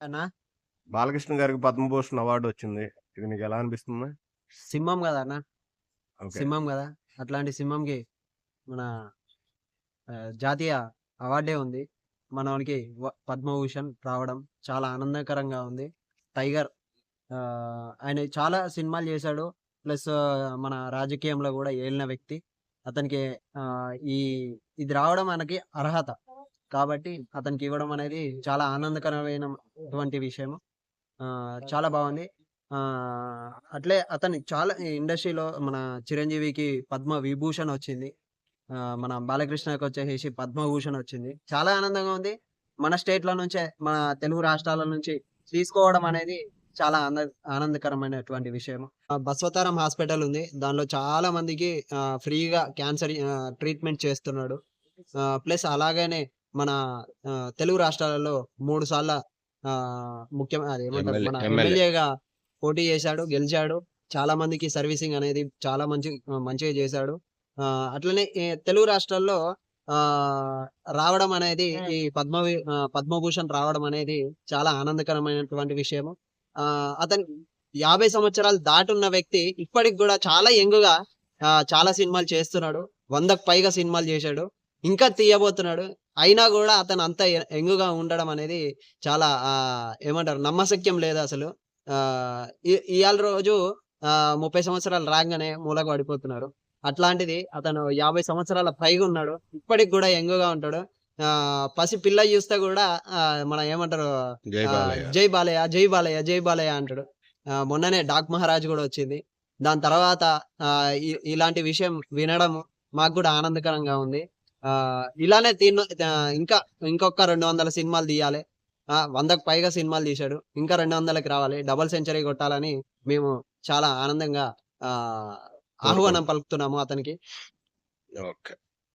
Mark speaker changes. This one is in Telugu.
Speaker 1: అన్నా
Speaker 2: బాలకృష్ణ గారికి పద్మభూషణ్ అవార్డు వచ్చింది. ఇది నీకు ఎలా అనిపిస్తుంది?
Speaker 1: సింహం కదా అన్న?
Speaker 2: ఓకే.
Speaker 1: సింహం కదా? అట్లాంటి సింహంకి మన ఆ, జాతీయ అవార్డే ఉంది. మనకి పద్మభూషణ్ రావడం చాలా ఆనందకరంగా ఉంది. టైగర్ ఆ, ఆయన చాలా సినిమాలు చేశాడు. ప్లస్ మన రాజకీయంలో కూడా ఏలిన వ్యక్తి. అతనికి ఆ, ఈ ఇది రావడం మనకి అర్హత. కాబట్టి అతనికి ఇవ్వడం అనేది చాలా ఆనందకరమైనటువంటి విషయం ఆ, చాలా బాగుంది. అట్లే అతని చాలా ఇండస్ట్రీలో మన చిరంజీవికి పద్మ విభూషణ్ వచ్చింది. మన బాలకృష్ణకి వచ్చేసి పద్మభూషణ్ వచ్చింది. చాలా ఆనందంగా ఉంది. మన స్టేట్లో నుంచే మన తెలుగు రాష్ట్రాల నుంచి తీసుకోవడం అనేది చాలా ఆనంద ఆనందకరమైనటువంటి విషయం బస్వతారం హాస్పిటల్ ఉంది. దానిలో చాలా మందికి ఫ్రీగా క్యాన్సర్ ట్రీట్మెంట్ చేస్తున్నాడు. ప్లస్ అలాగనే మన తెలుగు రాష్ట్రాలలో మూడు సార్ల ఆ, ముఖ్య అది ఏమంటారు?
Speaker 3: ఎమ్మెల్యే-
Speaker 1: మన
Speaker 3: ఎమ్మెల్యే.
Speaker 1: ఎమ్మెల్యేగా పోటీ చేశాడు గెలిచాడు. చాలా మందికి సర్వీసింగ్ అనేది చాలా మంచి మంచిగా చేశాడు. ఆ, అట్లనే తెలుగు రాష్ట్రాల్లో ఆ రావడం అనేది ఈ పద్మ పద్మభూషణ్ రావడం అనేది చాలా ఆనందకరమైనటువంటి విషయము. ఆ అతను యాభై సంవత్సరాలు దాటున్న వ్యక్తి ఇప్పటికి కూడా చాలా యంగుగా ఆ, చాలా సినిమాలు చేస్తున్నాడు. వందకు పైగా సినిమాలు చేశాడు. ఇంకా తీయబోతున్నాడు. అయినా కూడా అతను అంత యంగుగా ఉండడం అనేది చాలా ఆ ఏమంటారు నమ్మశక్యం లేదు అసలు. ఇవాళ రోజు ఆ ముప్పై సంవత్సరాలు రాగానే మూలకు పడిపోతున్నారు అట్లాంటిది అతను యాభై సంవత్సరాల పైగా ఉన్నాడు. ఇప్పటికి కూడా యంగుగా ఉంటాడు. ఆ పసి పిల్ల చూస్తే కూడా మన ఏమంటారు
Speaker 3: జై బాలయ్య.
Speaker 1: జై బాలయ్య జై బాలయ్య అంటాడు. మొన్ననే డాక్ మహారాజ్ కూడా వచ్చింది. దాని తర్వాత ఇలాంటి విషయం వినడం మాకు కూడా ఆనందకరంగా ఉంది. ఇలానే ఇంకా ఇంకొక రెండు వందల సినిమాలు తీయాలి. ఆ వందకు పైగా సినిమాలు తీశాడు. ఇంకా రెండు వందలకి రావాలి. డబల్ సెంచరీ కొట్టాలని మేము చాలా ఆనందంగా ఆ ఆహ్వానం పలుకుతున్నాము అతనికి.
Speaker 3: ఓకే.